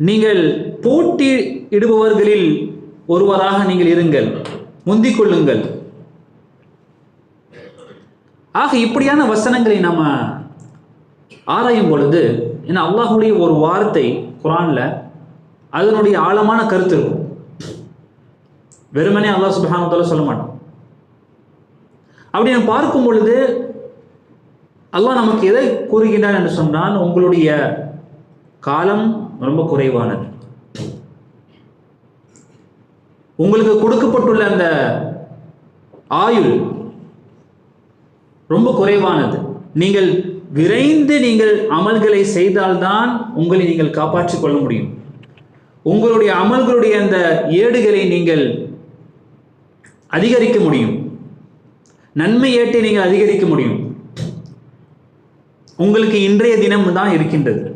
நீங்கள் போட்டி இடுபவர்களில் ஒருவராக நீங்கள் இருங்கள். முந்திக் கொள்ளுங்கள் ஆக இப்படியான வசனங்களை நம்ம ஆராயும் பொழுது ஏன்னா அல்லாஹுடைய ஒரு வார்த்தை குரானில் அதனுடைய ஆழமான கருத்து இருக்கும். வெறுமனே அல்லாஹ் சுபஹானத்தால சொல்ல மாட்டோம் அப்படி நம்ம பார்க்கும் பொழுது அல்லாஹ் நமக்கு எதை கூறுகின்றான் என்று சொன்னால் உங்களுடைய காலம் ரொம்ப குறைவானது. உங்களுக்கு கொடுக்கப்பட்டுள்ள அந்த ஆயுள் ரொம்ப குறைவானது. நீங்கள் விரைந்து நீங்கள் அமல்களை செய்தால்தான் உங்களை நீங்கள் காப்பாற்றிக் கொள்ள முடியும். உங்களுடைய அமல்களுடைய அந்த ஏடுகளை நீங்கள் அதிகரிக்க முடியும். நன்மை ஏட்டை நீங்கள் அதிகரிக்க முடியும். உங்களுக்கு இன்றைய தினம் தான் இருக்கின்றது.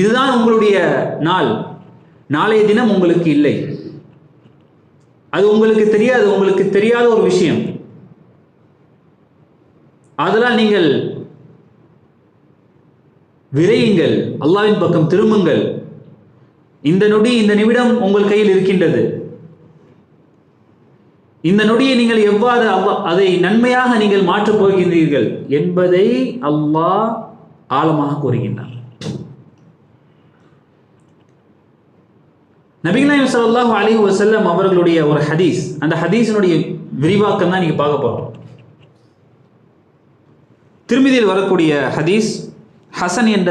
இதுதான் உங்களுடைய நாள். நாளைய தினம் உங்களுக்கு இல்லை. அது உங்களுக்கு தெரியாது உங்களுக்கு தெரியாத ஒரு விஷயம். அதெல்லாம் நீங்கள் விரையுங்கள் அல்லாவின் பக்கம் திரும்புங்கள். இந்த நொடி இந்த நிமிடம் உங்கள் கையில் இருக்கின்றது. இந்த நொடியை நீங்கள் எவ்வாறு அதை நன்மையாக நீங்கள் மாற்றப் போகின்றீர்கள் என்பதை அல்லாஹ் ஆழமாக கூறுகின்றார் நபிகளாயம் ஸல்லல்லாஹு அலி வசல்லம் அவர்களுடைய ஒரு ஹதீஸ். அந்த ஹதீஸினுடைய விரிவாக்கம் தான் நீங்க பார்க்க போகிறோம் திருமதியில் வரக்கூடிய ஹதீஸ் ஹசன் என்ற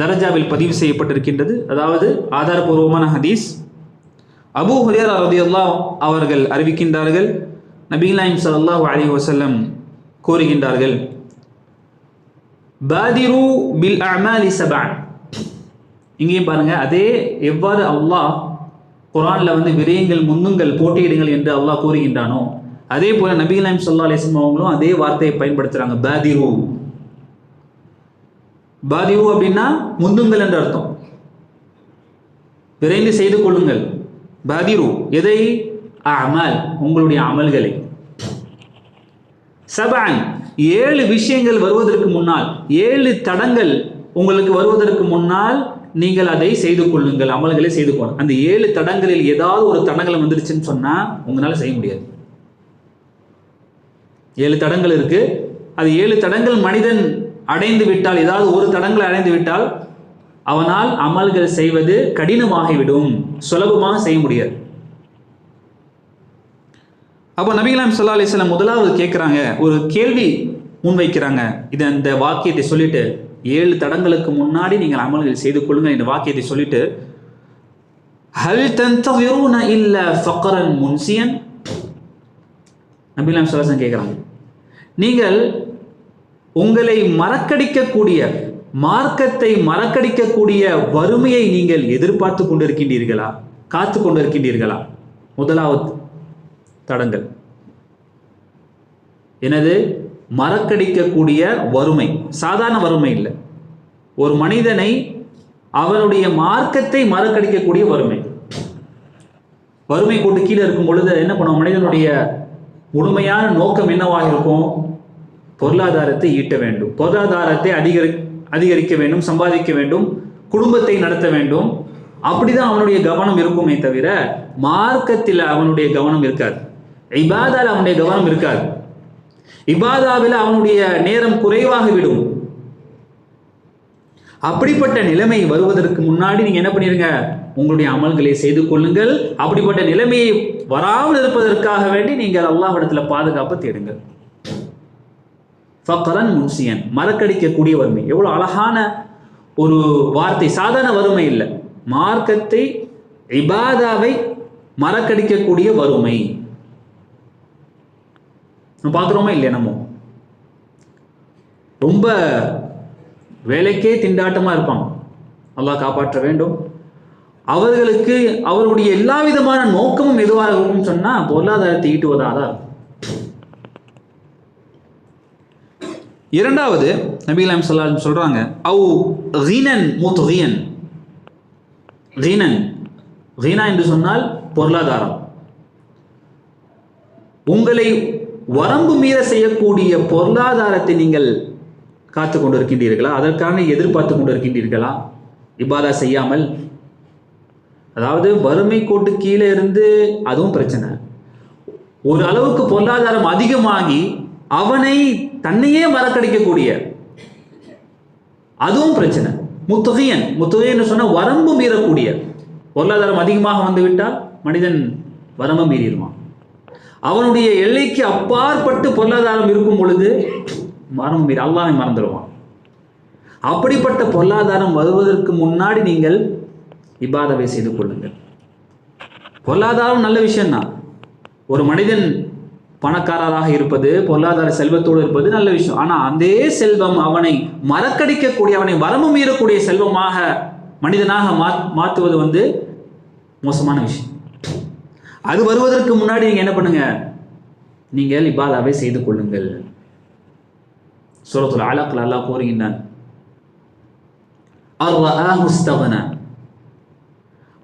தரஜாவில் பதிவு செய்யப்பட்டிருக்கின்றது. அதாவது ஆதாரபூர்வமான ஹதீஸ். அபூ ஹுரேரா அரதியுல்லா அவர்கள் அறிவிக்கின்றார்கள். நபிகளாயம் சல்லாஹூ அலி வசல்லம் கூறுகின்றார்கள். பாதிரு பில் அமாலி சபான். இங்கேயும் பாருங்க அதே எவ்வாறு அல்லாஹ் குரான்ல வந்து விரயங்கள் முன்னுங்கள் போட்டியிடுங்கள் என்று அல்லாஹ் கூறுகின்றானோ அதே போல நபிகள் நாயம் சொல்லா அலிஸ்லாம் அவங்களும் அதே வார்த்தையை பயன்படுத்துறாங்க. பாதிரு பாதிரு அப்படின்னா முந்துங்கள் என்ற அர்த்தம். விரைந்து செய்து கொள்ளுங்கள். பாதிரு எதை? அமல் உங்களுடைய அமல்களை. சபான் ஏழு விஷயங்கள் வருவதற்கு முன்னால் ஏழு தடங்கள் உங்களுக்கு வருவதற்கு முன்னால் நீங்கள் அதை செய்து கொள்ளுங்கள் அமல்களை செய்து கொள்ள அந்த ஏழு தடங்களில் ஏதாவது ஒரு தடங்கள் வந்துருச்சுன்னு சொன்னா உங்களால செய்ய முடியாது. ஏழு தடங்கள் இருக்கு. அது ஏழு தடங்கள் மனிதன் அடைந்து விட்டால் ஏதாவது ஒரு தடங்களை அடைந்து விட்டால் அவனால் அமல்கள் செய்வது கடினமாகிவிடும். சுலபமாக செய்ய முடியாது. அப்போ நபிகலாம் சொல்லா அலிஸ்லாம் முதலாவது கேட்குறாங்க ஒரு கேள்வி முன்வைக்கிறாங்க. இது அந்த வாக்கியத்தை சொல்லிட்டு ஏழு தடங்களுக்கு முன்னாடி நீங்கள் அமல்கள் செய்து கொள்ளுங்கள் இந்த வாக்கியத்தை சொல்லிட்டு ஹல் தந்தவிரூன இல்ல ஃபக்கரன் முன்சியன்? நபிலாம் சுவாசன் கேட்குறாங்க. நீங்கள் உங்களை மறக்கடிக்கக்கூடிய மார்க்கத்தை மறக்கடிக்கக்கூடிய வறுமையை நீங்கள் எதிர்பார்த்து கொண்டிருக்கின்றீர்களா? காத்து கொண்டிருக்கின்றீர்களா? முதலாவது தடங்கள். எனது மறக்கடிக்கக்கூடிய வறுமை. சாதாரண வறுமை இல்லை. ஒரு மனிதனை அவனுடைய மார்க்கத்தை மறக்கடிக்கக்கூடிய வறுமை. வறுமை கூட்டு கீழே இருக்கும் பொழுது என்ன பண்ணுவோம்? மனிதனுடைய முழுமையான நோக்கம் என்னவாக இருக்கும்? பொருளாதாரத்தை ஈட்ட வேண்டும். பொருளாதாரத்தை அதிகரி அதிகரிக்க வேண்டும் சம்பாதிக்க வேண்டும் குடும்பத்தை நடத்த வேண்டும். அப்படிதான் அவனுடைய கவனம் இருக்குமே தவிர மார்க்கத்தில் அவனுடைய கவனம் இருக்காது. இபாதால் அவனுடைய கவனம் இருக்காது. இபாதாவில் அவனுடைய நேரம் குறைவாகிவிடும். அப்படிப்பட்ட நிலைமை வருவதற்கு முன்னாடி நீங்க என்ன பண்ணிருங்க? உங்களுடைய அமல்களை செய்து கொள்ளுங்கள். அப்படிப்பட்ட நிலைமையை வராமல் இருப்பதற்காக வேண்டி நீங்கள் அல்லாஹிடத்துல பாதுகாப்பு தேடுங்கள். ஃபக்கரன் முன்சியன் மறக்கடிக்கக்கூடிய வறுமை. எவ்வளோ அழகான ஒரு வார்த்தை. சாதாரண வறுமை இல்லை. மார்க்கத்தை இபாதாவை மறக்கடிக்கக்கூடிய வறுமை. நம்ம பார்க்குறோமா இல்லையா நம்ம? ரொம்ப வேலைக்கே திண்டாட்டமாக இருப்பாங்க நல்லா காப்பாற்ற வேண்டும். அவர்களுக்கு அவருடைய எல்லா விதமான நோக்கமும் எதுவாக இருக்கும்னு சொன்னால் பொருளாதாரத்தை ஈட்டுவதாக தான் இரண்டாவது நபிகலாம் சொல்லா சொல்றாங்க அவு ரீனன் மூத் ரீனன் ரீனன். ரீனா என்று சொன்னால் பொருளாதாரம். உங்களை வரம்பு மீற செய்யக்கூடிய பொருளாதாரத்தை நீங்கள் காத்து கொண்டிருக்கின்றீர்களா? அதற்கான எதிர்பார்த்து கொண்டிருக்கின்றீர்களா? இபாதா செய்யாமல். அதாவது வறுமை கோட்டு கீழே இருந்து அதுவும் பிரச்சனை. ஒரு அளவுக்கு பொருளாதாரம் அதிகமாகி அவனை தன்னையே மறக்கடிக்கக்கூடிய அதுவும் பிரச்சனை. முத்துகையன் முத்துகையன் சொன்ன வரம்பு மீறக்கூடிய. பொருளாதாரம் அதிகமாக வந்து விட்டால் மனிதன் வரம்பு மீறிடுவான். அவனுடைய எல்லைக்கு அப்பாற்பட்டு பொருளாதாரம் இருக்கும் பொழுது வரம்பு மீறி மறந்துடுவான். அப்படிப்பட்ட பொருளாதாரம் வருவதற்கு முன்னாடி நீங்கள் இபாதவை செய்து கொள்ளுங்கள். பொருளாதாரம் நல்ல விஷயம்தான் ஒரு மனிதன் பணக்காரராக இருப்பது பொருளாதார செல்வத்தோடு இருப்பது நல்ல விஷயம். ஆனால் அதே செல்வம் அவனை மறக்கடிக்கக்கூடிய அவனை வரம்பு மீறக்கூடிய செல்வமாக மனிதனாக மா மாற்றுவது வந்து மோசமான விஷயம். அது வருவதற்கு முன்னாடி நீங்கள் என்ன பண்ணுங்க? நீங்கள் இபாதாவை செய்து கொள்ளுங்கள். சூரத்துல் அலக்ல அல்லாஹ் கூறுகின்றான்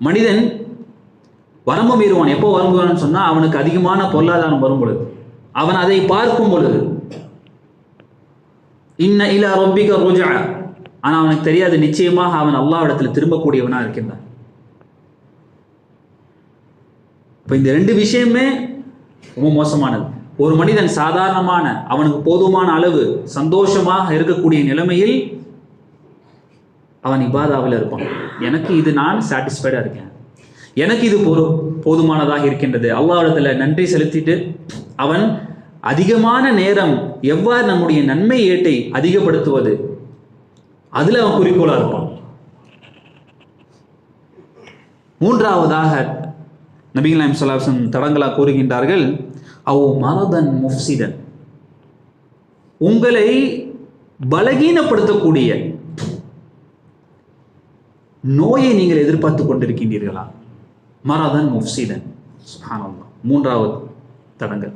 மனிதன் வரம்பு மீறுவான். எப்போ வரம்பு சொன்னால் அவனுக்கு அதிகமான பொருளாதாரம் வரும் பொழுது. அவன் அதை பார்க்கும் பொழுது. இன்ன இலா ரப்பிக ரோஜா ஆனால் அவனுக்கு தெரியாது நிச்சயமாக அவன் அல்லாவிடத்தில் திரும்பக்கூடியவனா இருக்கின்றான். இப்போ இந்த ரெண்டு விஷயமே ரொம்ப மோசமானது. ஒரு மனிதன் சாதாரணமான அவனுக்கு போதுமான அளவு சந்தோஷமாக இருக்கக்கூடிய நிலைமையில் அவன் இபாதாவில் இருப்பான். எனக்கு இது நான் சாட்டிஸ்ஃபைடாக இருக்கேன். எனக்கு இது போது போதுமானதாக இருக்கின்றது. அல்லாவிடத்தில் நன்றி செலுத்திட்டு அவன் அதிகமான நேரம் எவ்வாறு நம்முடைய நன்மை ஏட்டை அதிகப்படுத்துவது அதில் அவன் குறிக்கோளாக இருப்பான். மூன்றாவதாக நபிகள் நாயம் சொல்லாசன் கூறுகின்றார்கள் அவ் மரதன் முஃப்சிதன். உங்களை பலகீனப்படுத்தக்கூடிய நோயை நீங்கள் எதிர்பார்த்து கொண்டிருக்கின்றீர்களா? மரதன் முஃப்சிதன். மூன்றாவது தடங்கள்.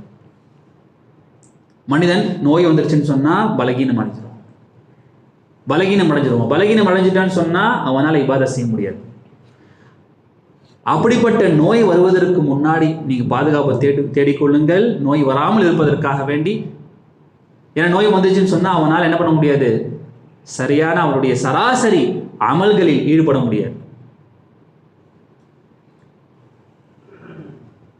மனிதன் நோய் வந்துருச்சுன்னு சொன்னா பலகீனம் அடைஞ்சிடும் பலகீனம் அடைஞ்சிருவான். பலகீனம் அடைஞ்சிட்டான்னு சொன்னால் அவனால் இபாதை செய்ய முடியாது. அப்படிப்பட்ட நோய் வருவதற்கு முன்னாடி நீங்கள் பாதுகாப்பை தேடி தேடிக்கொள்ளுங்கள். நோய் வராமல் இருப்பதற்காக வேண்டி. ஏன்னா நோய் வந்துச்சுன்னு சொன்னால் அவனால் என்ன பண்ண முடியாது? சரியான அவருடைய சராசரி அமல்களில் ஈடுபட முடியாது.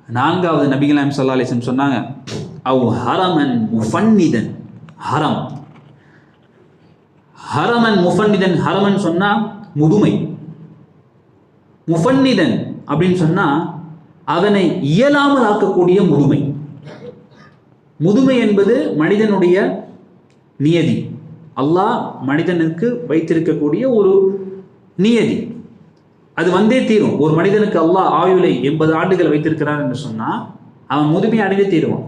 நான்காவது நபிகள் நாயம் சல்லா சொன்னாங்க அவ் ஹரமன் முஃபன்னிதன். ஹரம். ஹரமன் முஃபன்னிதன் ஹரமன் சொன்னா முதுமை. முஃபன்னிதன். அப்படின்னு சொன்னா அதனை இயலாமல் ஆக்கக்கூடிய முதுமை. முதுமை என்பது மனிதனுடைய நியதி. அல்லாஹ் மனிதனுக்கு வைத்திருக்கக்கூடிய ஒரு நியதி. அது வந்தே தீரும். ஒரு மனிதனுக்கு அல்லாஹ் ஆயுளை எண்பது ஆண்டுகள் வைத்திருக்கிறான் என்று சொன்னா அவன் முதுமை அடைந்தே தீருவான்.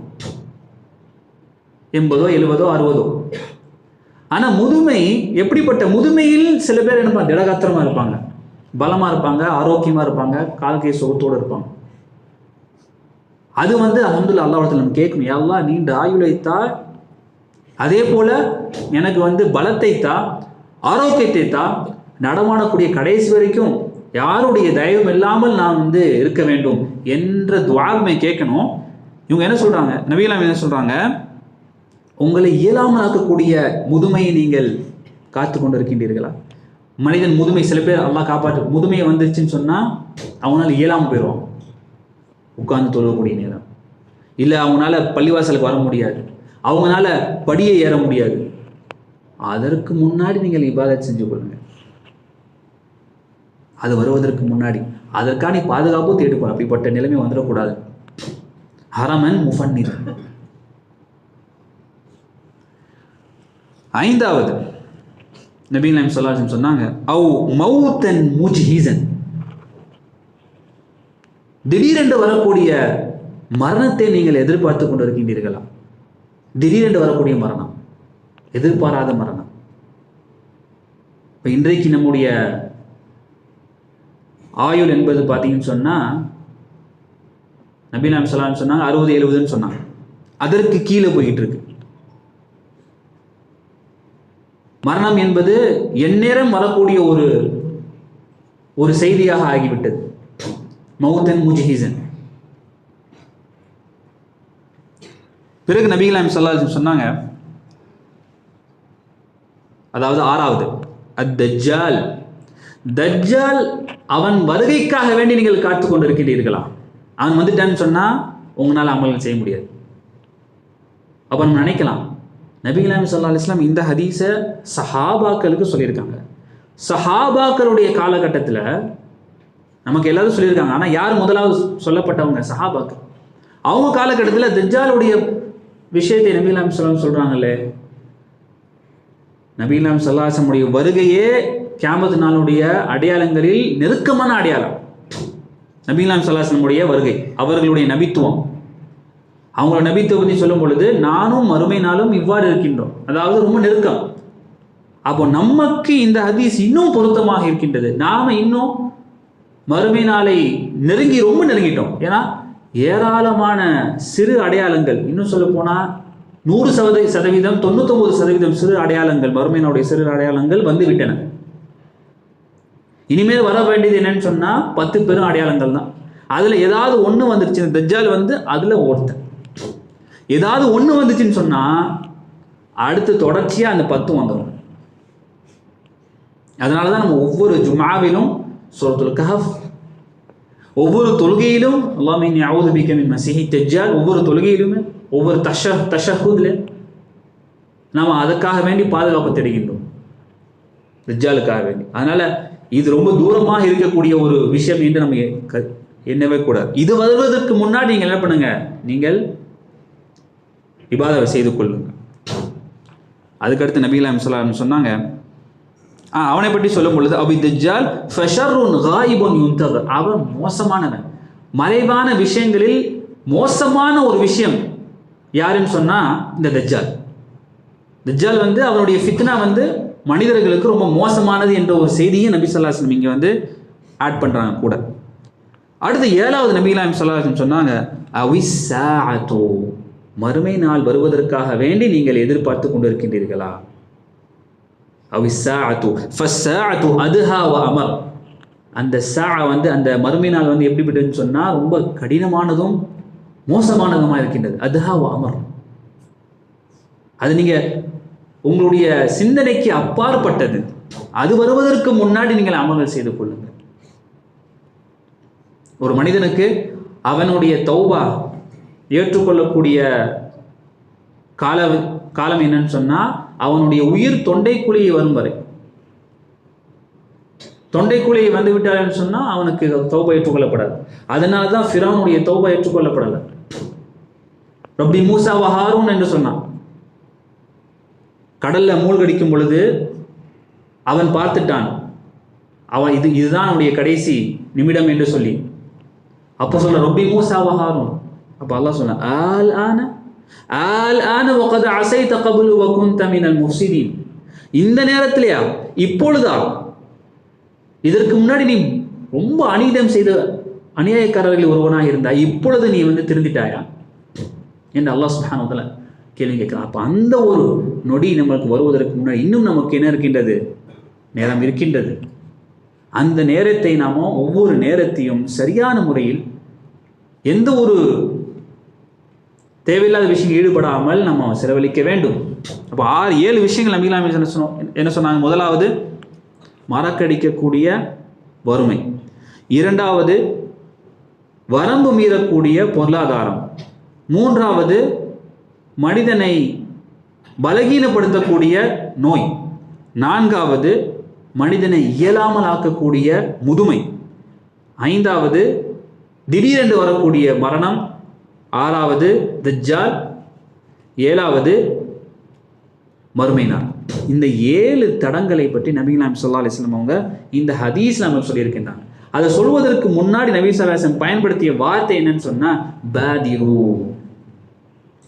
எண்பதோ எழுபதோ அறுபதோ. ஆனா முதுமை எப்படிப்பட்ட முதுமையில் சில பேர் என்ன திடகாத்திரமாக திடகாத்திரமா இருப்பாங்க. பலமாக இருப்பாங்க ஆரோக்கியமாக இருப்பாங்க கால் கை சுகத்தோடு இருப்பாங்க. அது வந்து அலமதுல்ல அல்லாஹ் நம்ம கேட்கணும் எல்லாம் நீண்ட ஆயுளைத்தா அதே போல் எனக்கு வந்து பலத்தை தா ஆரோக்கியத்தை தா நடமாடக்கூடிய கடைசி வரைக்கும் யாருடைய தயவும் இல்லாமல் நான் வந்து இருக்க வேண்டும் என்ற துவார்மை கேட்கணும். இவங்க என்ன சொல்கிறாங்க நவீனம் என்ன சொல்கிறாங்க உங்களை இயலாமல் ஆக்கக்கூடிய முதுமையை நீங்கள் காத்து கொண்டிருக்கின்றீர்களா மனிதன் முதுமை சில பேர் எல்லாம் காப்பாற்று முதுமையை வந்துருச்சுன்னு சொன்னா அவனால் இயலாமல் போயிடுவான் உட்கார்ந்து தொழக்கூடிய நேரம். இல்லை அவங்களால பள்ளிவாசலுக்கு வர முடியாது. அவங்களால படியை ஏற முடியாது. அதற்கு முன்னாடி நீங்கள் இபாதத் செஞ்சு கொள்ளுங்க அது வருவதற்கு முன்னாடி. அதற்கான பாதுகாப்பு தேடிக்கொள்ள அப்படிப்பட்ட நிலைமை வந்துடக்கூடாது. ஹரமன் முஃபன்னித். ஐந்தாவது நபீல் நாயம் சொல்லாசம் சொன்னாங்க அவ் மௌத்தன் முஜ்ஹீசன் திடீரென்று வரக்கூடிய மரணத்தை நீங்கள் எதிர்பார்த்து கொண்டிருக்கின்றீர்களா? திடீரென்று வரக்கூடிய மரணம் எதிர்பாராத மரணம். இப்போ இன்றைக்கு நம்முடைய ஆயுள் என்பது பார்த்தீங்கன்னு சொன்னால் நபீலாம் சொல்லான்னு சொன்னாங்க அறுபது எழுபதுன்னு சொன்னாங்க. அதற்கு கீழே போயிட்டு இருக்கு. மரணம் என்பது எந்நேரம் வரக்கூடிய ஒரு ஒரு செய்தியாக ஆகிவிட்டது. மௌத்தன் முஜஹிசன். பிறகு நபிகளாம் சல்லா சொன்னாங்க அதாவது ஆறாவது அத்தஜால் தஜ்ஜால் அவன் வருகைக்காக வேண்டி நீங்கள் காத்து கொண்டிருக்கிறீர்களா? அவன் வந்துட்டான்னு சொன்னா உங்களால் அமல்கள் செய்ய முடியாது. அப்போ நம்ம நினைக்கலாம் நபிகலாம் சொல்லா அலிஸ்லாம் இந்த ஹதீஸை சஹாபாக்களுக்கு சொல்லியிருக்காங்க. சஹாபாக்களுடைய காலகட்டத்தில் நமக்கு எல்லாரும் சொல்லியிருக்காங்க. ஆனால் யார் முதலாவது சொல்லப்பட்டவங்க? சஹாபாக்கள். அவங்க காலகட்டத்தில் திஜாலுடைய விஷயத்தை நபிகலாம் சொல்லாம் சொல்கிறாங்களே நபிகலாம் சல்லாசமுடைய வருகையே கியாமத் நாளுடைய அடையாளங்களில் நெருக்கமான அடையாளம். நபிகலாம் சல்லாசனுடைய வருகை அவர்களுடைய நபித்துவம். அவங்கள நபித்துவ பற்றி சொல்லும் பொழுது நானும் மறுமை நாளும் இவ்வாறு இருக்கின்றோம். அதாவது ரொம்ப நெருக்கம். அப்போ நமக்கு இந்த ஹதீஸ் இன்னும் பொருத்தமாக இருக்கின்றது. நாம் இன்னும் மறுமை நாளை நெருங்கி ரொம்ப நெருங்கிட்டோம். ஏன்னா ஏராளமான சிறு அடையாளங்கள். இன்னும் சொல்ல போனால் நூறு சதவீத சதவீதம் தொண்ணூத்தொம்பது சதவீதம் சிறு அடையாளங்கள் மறுமையினுடைய சிறு அடையாளங்கள் வந்து விட்டன இனிமேல் வர வேண்டியது என்னன்னு சொன்னால் பத்து பெரும் அடையாளங்கள் தான். அதில் ஏதாவது ஒன்று வந்துருச்சு. இந்த தஜ்ஜால் வந்து அதில் ஒருத்தன். ஏதாவது ஒன்று வந்துச்சுன்னு சொன்னால் அடுத்து தொடர்ச்சியாக அந்த பத்து வந்துடும் அதனால தான் நம்ம ஒவ்வொரு ஜுமாவிலும் சூரத்துல் கஹஃப் ஒவ்வொரு தொழுகையிலும் எல்லாமே ஞாபக பிகமின் மசிஹி தெஜால் ஒவ்வொரு தொழுகையிலுமே ஒவ்வொரு தஷ தஷஹூதில் நாம் அதுக்காக வேண்டி பாதுகாப்பு தேடுகின்றோம். ரிஜாலுக்காக வேண்டி. அதனால இது ரொம்ப தூரமாக இருக்கக்கூடிய ஒரு விஷயம் என்று நம்ம க- எண்ணவே கூடாது. இது வருவதற்கு முன்னாடி நீங்கள் என்ன பண்ணுங்க? நீங்கள் இபாதாவை செய்து கொள்ளுங்க அதுக்கடுத்து நபிகலாம் சொல்லாம் சொன்னாங்க ஆ, அவனை பற்றி சொல்லும் பொழுது அபி தஜ்ஜால் ஃபஷர்ருன் காயிபுன் யுந்ததர் அவன் மோசமானவன். மறைவான விஷயங்களில் மோசமான ஒரு விஷயம் யாருன்னு சொன்னா இந்த தஜ்ஜால். தஜ்ஜால் வந்து அவனுடைய ஃபித்னா வந்து மனிதர்களுக்கு ரொம்ப மோசமானது என்ற ஒரு செய்தியை நபி சொல்லாஸ்லம் இங்கே வந்து ஆட் பண்ணுறாங்க கூட. அடுத்து ஏழாவது நபிகளாம் சொல்லாஸ்லம் சொன்னாங்க அவிசாஅத்து மறுமை நாள் வருவதற்காக வேண்டி நீங்கள் எதிர்பார்த்து கொண்டிருக்கின்றீர்களா? அமர். அந்த சா வந்து அந்த மறுமை நாள் வந்து எப்படிப்பட்டதுன்னு சொன்னால் ரொம்ப கடினமானதும் மோசமானதுமா இருக்கின்றது. அதுஹா அமர். அது நீங்க உங்களுடைய சிந்தனைக்கு அப்பாற்பட்டது. அது வருவதற்கு முன்னாடி நீங்கள் அமல்கள் செய்து கொள்ளுங்கள். ஒரு மனிதனுக்கு அவனுடைய தௌபா ஏற்றுக்கொள்ளக்கூடிய கால காலம் என்னன்னு சொன்னா அவனுடைய உயிர் தொண்டைக்குழியை வரும் வரை. தொண்டைக்குழியை வந்து விட்டாருன்னு சொன்னா அவனுக்கு தௌபை ஏற்றுக்கொள்ளப்படாது. அதனால தான் ஃபிரௌனுடைய தௌபா ஏற்றுக்கொள்ளப்படலை. ரப்பி மூசா வஹாரூன் என்று சொன்னான். கடல்ல மூழ்கடிக்கும் பொழுது அவன் பார்த்துட்டான் அவன் இது இதுதான் அவனுடைய கடைசி நிமிடம் என்று சொல்லி. அப்போ சொல்ல ரொப்பி மூசா வஹாரூன் அப்போ அல்லாஹ் சொன்ன ஆல் ஆன ஆல் ஆன வகத அசை தகபுல் வகுன் தமினல் முஃசிதீன் இந்த நேரத்திலையா இப்பொழுதா இதற்கு முன்னாடி நீ ரொம்ப அநீதம் செய்த அநியாயக்காரர்களில் ஒருவனாக இருந்தாய் இப்பொழுது நீ வந்து திருந்திட்டாயா என்று அல்லாஹ் சுப்ஹானஹு முதல்ல கேள்வி கேட்கலாம் அப்போ அந்த ஒரு நொடி நமக்கு வருவதற்கு முன்னாடி இன்னும் நமக்கு என்ன இருக்கின்றது நேரம் இருக்கின்றது அந்த நேரத்தை நாம் ஒவ்வொரு நேரத்தையும் சரியான முறையில் எந்த ஒரு தேவையில்லாத விஷயம் ஈடுபடாமல் நம்ம செலவழிக்க வேண்டும். அப்போ ஆறு ஏழு விஷயங்கள் நபிகளாம் என்ன சொன்னோம்? என்ன சொன்னாங்க? முதலாவது மறக்கடிக்கக்கூடிய வறுமை. இரண்டாவது வரம்பு மீறக்கூடிய பொருளாதாரம். மூன்றாவது மனிதனை பலகீனப்படுத்தக்கூடிய நோய். நான்காவது மனிதனை இயலாமல் ஆக்கக்கூடிய முதுமை. ஐந்தாவது திடீரென்று வரக்கூடிய மரணம். ஆறாவது தஜ்ஜால் ஏழாவது மறுமை நாள் இந்த ஏழு தடங்களை பற்றி நபிகலாம் சொல்லா அலிஸ்லாம் அவங்க இந்த ஹதீஸ் நமக்கு சொல்லியிருக்கின்றாங்க. அதை சொல்வதற்கு முன்னாடி நபி சல்லாசன் பயன்படுத்திய வார்த்தை என்னன்னு சொன்னா பாதிரு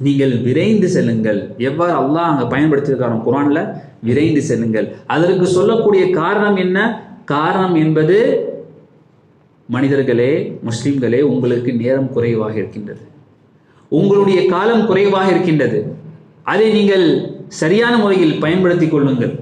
நீங்கள் விரைந்து செல்லுங்கள். எவ்வாறு அல்லாஹ் அங்கே பயன்படுத்தியிருக்காரோ குரான்ல விரைந்து செல்லுங்கள். அதற்கு சொல்லக்கூடிய காரணம் என்ன? காரணம் என்பது மனிதர்களே முஸ்லிம்களே உங்களுக்கு நேரம் குறைவாக இருக்கின்றது. உங்களுடைய காலம் குறைவாக இருக்கின்றது. அதை நீங்கள் சரியான முறையில் பயன்படுத்திக் கொள்ளுங்கள்.